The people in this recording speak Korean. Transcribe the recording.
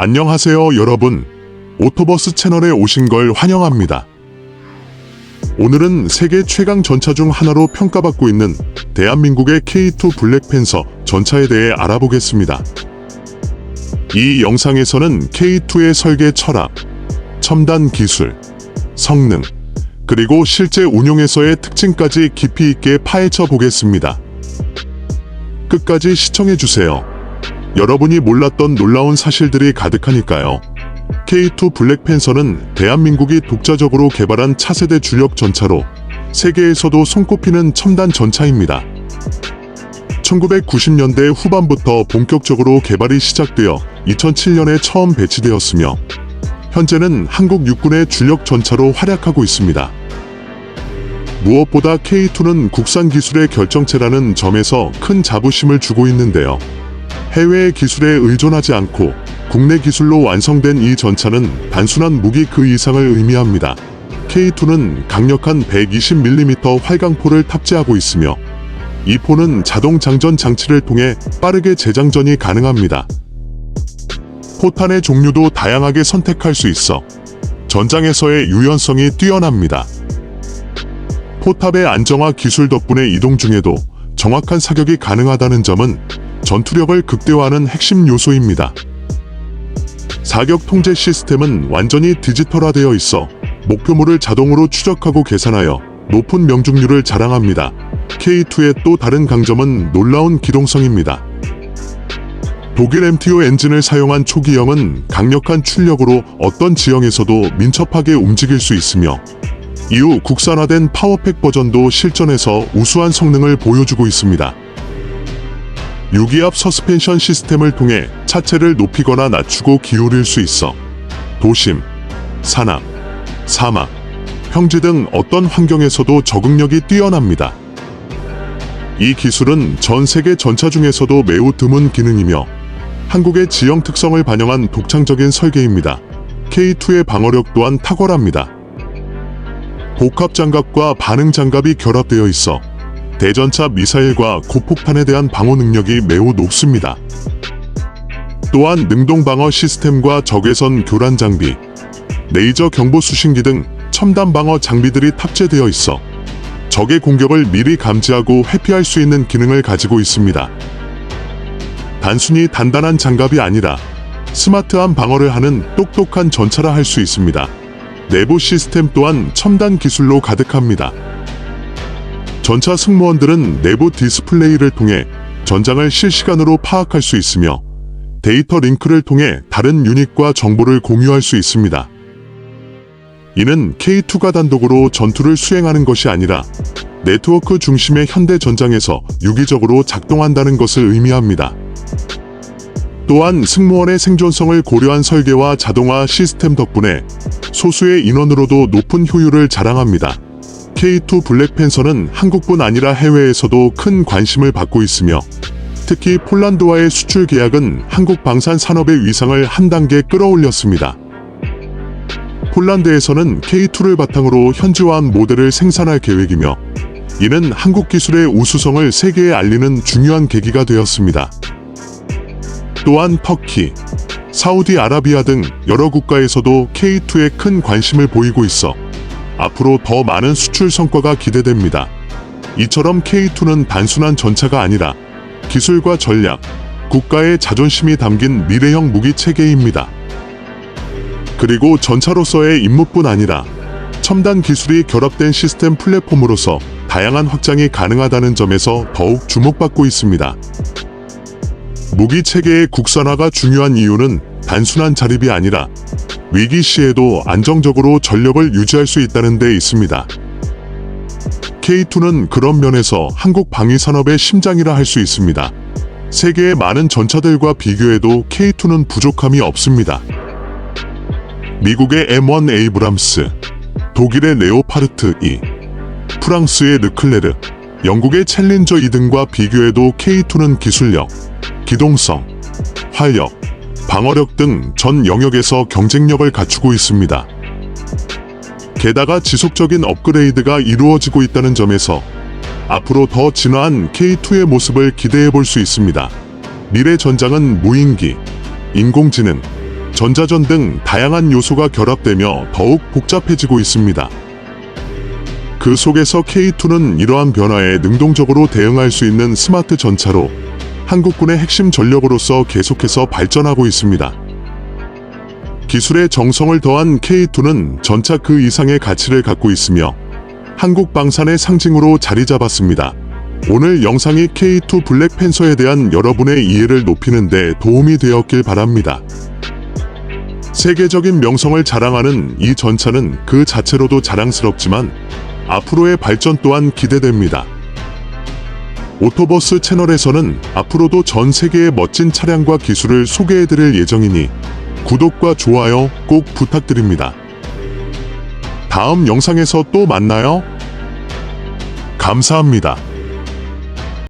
안녕하세요, 여러분. 오토버스 채널에 오신 걸 환영합니다. 오늘은 세계 최강 전차 중 하나로 평가받고 있는 대한민국의 K2 블랙팬서 전차에 대해 알아보겠습니다. 이 영상에서는 K2의 설계 철학, 첨단 기술, 성능, 그리고 실제 운용에서의 특징까지 깊이 있게 파헤쳐 보겠습니다. 끝까지 시청해 주세요. 여러분이 몰랐던 놀라운 사실들이 가득하니까요. K2 블랙팬서는 대한민국이 독자적으로 개발한 차세대 주력 전차로 세계에서도 손꼽히는 첨단 전차입니다. 1990년대 후반부터 본격적으로 개발이 시작되어 2007년에 처음 배치되었으며 현재는 한국 육군의 주력 전차로 활약하고 있습니다. 무엇보다 K2는 국산 기술의 결정체라는 점에서 큰 자부심을 주고 있는데요. 해외의 기술에 의존하지 않고 국내 기술로 완성된 이 전차는 단순한 무기 그 이상을 의미합니다. K2는 강력한 120mm 활강포를 탑재하고 있으며 이 포는 자동 장전 장치를 통해 빠르게 재장전이 가능합니다. 포탄의 종류도 다양하게 선택할 수 있어 전장에서의 유연성이 뛰어납니다. 포탑의 안정화 기술 덕분에 이동 중에도 정확한 사격이 가능하다는 점은 전투력을 극대화하는 핵심 요소입니다. 사격 통제 시스템은 완전히 디지털화되어 있어 목표물을 자동으로 추적하고 계산하여 높은 명중률을 자랑합니다. K2의 또 다른 강점은 놀라운 기동성입니다. 독일 MTO 엔진을 사용한 초기형은 강력한 출력으로 어떤 지형에서도 민첩하게 움직일 수 있으며 이후 국산화된 파워팩 버전도 실전에서 우수한 성능을 보여주고 있습니다. 유기압 서스펜션 시스템을 통해 차체를 높이거나 낮추고 기울일 수 있어 도심, 산악, 사막, 평지 등 어떤 환경에서도 적응력이 뛰어납니다. 이 기술은 전 세계 전차 중에서도 매우 드문 기능이며 한국의 지형 특성을 반영한 독창적인 설계입니다. K2의 방어력 또한 탁월합니다. 복합 장갑과 반응 장갑이 결합되어 있어 대전차 미사일과 고폭탄에 대한 방어 능력이 매우 높습니다. 또한 능동 방어 시스템과 적외선 교란 장비, 레이저 경보 수신기 등 첨단 방어 장비들이 탑재되어 있어 적의 공격을 미리 감지하고 회피할 수 있는 기능을 가지고 있습니다. 단순히 단단한 장갑이 아니라 스마트한 방어를 하는 똑똑한 전차라 할 수 있습니다. 내부 시스템 또한 첨단 기술로 가득합니다. 전차 승무원들은 내부 디스플레이를 통해 전장을 실시간으로 파악할 수 있으며 데이터 링크를 통해 다른 유닛과 정보를 공유할 수 있습니다. 이는 K2가 단독으로 전투를 수행하는 것이 아니라 네트워크 중심의 현대 전장에서 유기적으로 작동한다는 것을 의미합니다. 또한 승무원의 생존성을 고려한 설계와 자동화 시스템 덕분에 소수의 인원으로도 높은 효율을 자랑합니다. K2 블랙팬서는 한국뿐 아니라 해외에서도 큰 관심을 받고 있으며 특히 폴란드와의 수출 계약은 한국 방산 산업의 위상을 한 단계 끌어올렸습니다. 폴란드에서는 K2를 바탕으로 현지화한 모델을 생산할 계획이며 이는 한국 기술의 우수성을 세계에 알리는 중요한 계기가 되었습니다. 또한 터키, 사우디아라비아 등 여러 국가에서도 K2에 큰 관심을 보이고 있어 앞으로 더 많은 수출 성과가 기대됩니다. 이처럼 K2는 단순한 전차가 아니라 기술과 전략, 국가의 자존심이 담긴 미래형 무기 체계입니다. 그리고 전차로서의 임무뿐 아니라 첨단 기술이 결합된 시스템 플랫폼으로서 다양한 확장이 가능하다는 점에서 더욱 주목받고 있습니다. 무기 체계의 국산화가 중요한 이유는 단순한 자립이 아니라 위기 시에도 안정적으로 전력을 유지할 수 있다는 데 있습니다. K2는 그런 면에서 한국 방위 산업의 심장이라 할 수 있습니다. 세계의 많은 전차들과 비교해도 K2는 부족함이 없습니다. 미국의 M1 에이브람스, 독일의 레오파르트 2, 프랑스의 르클레르, 영국의 챌린저 2 등과 비교해도 K2는 기술력, 기동성, 활력, 방어력 등 전 영역에서 경쟁력을 갖추고 있습니다. 게다가 지속적인 업그레이드가 이루어지고 있다는 점에서 앞으로 더 진화한 K2의 모습을 기대해 볼 수 있습니다. 미래 전장은 무인기, 인공지능, 전자전 등 다양한 요소가 결합되며 더욱 복잡해지고 있습니다. 그 속에서 K2는 이러한 변화에 능동적으로 대응할 수 있는 스마트 전차로 한국군의 핵심 전력으로서 계속해서 발전하고 있습니다. 기술의 정성을 더한 K2는 전차 그 이상의 가치를 갖고 있으며 한국 방산의 상징으로 자리 잡았습니다. 오늘 영상이 K2 블랙팬서에 대한 여러분의 이해를 높이는 데 도움이 되었길 바랍니다. 세계적인 명성을 자랑하는 이 전차는 그 자체로도 자랑스럽지만 앞으로의 발전 또한 기대됩니다. 오토버스 채널에서는 앞으로도 전 세계의 멋진 차량과 기술을 소개해드릴 예정이니 구독과 좋아요 꼭 부탁드립니다. 다음 영상에서 또 만나요. 감사합니다.